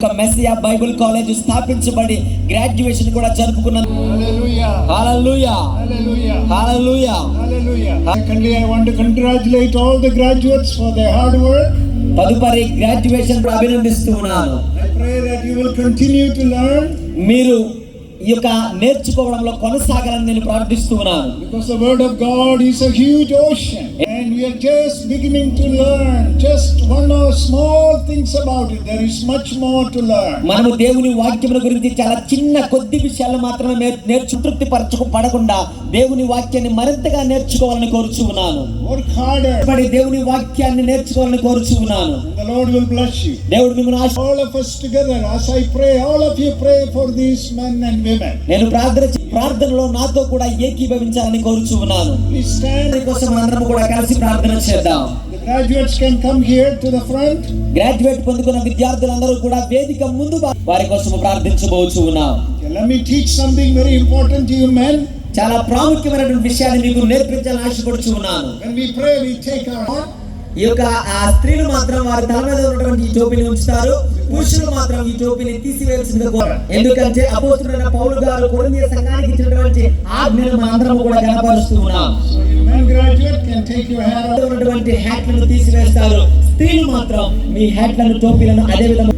ఒక Messiah Bible college స్థాపించబడి graduation కూడా జరుపుకున్న తదుపరి గ్రాడ్యుయేషన్ అభినందిస్తున్నాను మీరు ఈ యొక్క నేర్చుకోవడంలో కొనసాగాలని నేను ప్రార్థిస్తున్నాను word of God is a ocean and we are just to learn just one of small things about it. There is much more to learn. మనము దేవుని వాక్యముల గురించి చాలా చిన్న కొద్ది విషయాలు మాత్రమే నేర్- నేర్చు తృప్తి పరచకు పడకుండా దేవుని వాక్యాన్ని మరింతగా నేర్చుకోవాలని కోరుచు ఉన్నాను Work harder మరి దేవుని వాక్యాన్ని నేర్చుకోవాలని కోరుచు ఉన్నాను and the Lord will bless you. దేవుడు మిమ్మల్ని ఆశ All of us together, as I pray, all of you pray for these men and women. నేను ప్రార్థన ప్రార్థనలో నాతో కూడా ఏకీభవించాలని కోరుచు ఉన్నాను Please stand. కోసం అందరం కూడా కలిసి ప్రార్థన చేద్దాం graduates can come here to the front. Graduate పొందుకున్న విద్యార్థులందరూ కూడా వేదిక ముందు వారి కోసం ప్రార్థించబోచు ఉన్నాం let me teach something very important to you men. చాలా ప్రాముఖ్యమైనటువంటి విషయాన్ని మీకు నేర్పించాలని ఆశపడుచు ఉన్నాను When we pray, we take our heart. ఈ యొక్క ఆ స్త్రీలు మాత్రం వారి తల మీద ఉన్నటువంటి టోపీని ఉంచుతారు పురుషులు మాత్రం ఈ టోపీని తీసివేయాల్సిందిగా కోరారు. ఎందుకంటే అపోస్తుడైన పౌలు గారు కొరింథీ సంఘానికి ఇచ్చినటువంటి ఆజ్ఞను మనందరం కూడా గణపరుస్తూ ఉన్నాం. ఉన్నటువంటి హ్యాట్లను తీసివేస్తారు స్త్రీలు మాత్రం మీ హ్యాట్లను టోపీలను అదే విధంగా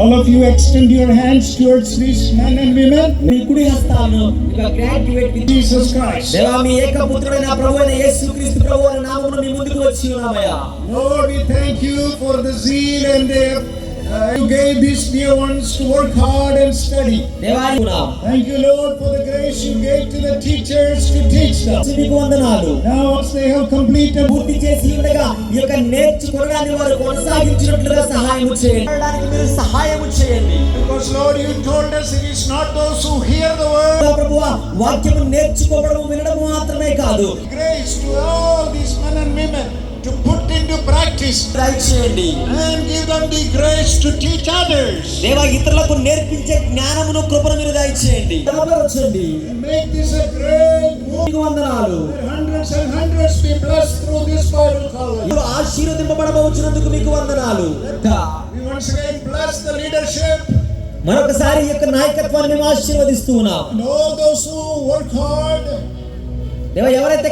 All of you extend your hands towards these men and women. మీ కుడి హస్తాలను ఇక గ్రాడ్యుయేట్ విద్య Jesus Christ. దేవా మీ ఏకపుత్రుడైన ప్రభు అయిన యేసుక్రీస్తు ప్రభు అనే నామమును మీ ముందుకు వచ్చి ఉన్నామయ్యా Lord, we thank you for the zeal and the, uh, you gave these dear ones to work hard and study. దేవాని ఉన్నాం. Thank you, Lord, for the grace you gave to the teachers to teach them. మీకు వందనాలు Now, once they have completed, పూర్తి చేసి ఉండగా ఈ నేర్చుకోవడానికి వారు కొనసాగించినట్లుగా సహాయం చేయండి. సహాయం చేయండి. Because Lord not those who నేర్చుకోవడం వినడం మాత్రమే కాదు. గ్రేస్ టు into practice దయచేయండి and give them the grace to teach others. దేవా ఇతరులకు నేర్పించే జ్ఞానమును కృపను మీరు దయచేయండి బలపరచండి And make this a great move. వందనాలు Hundreds and hundreds be blessed through this Bible college. మీరు ఆశీర్వదింపబడవచ్చినందుకు మీకు వందనాలు We once again bless the leadership మరొకసారి ఈ యొక్క నాయకత్వాన్ని మేము ఆశీర్వదిస్తూ ఉన్నాం and all those who work hard దేవా ఎవరైతే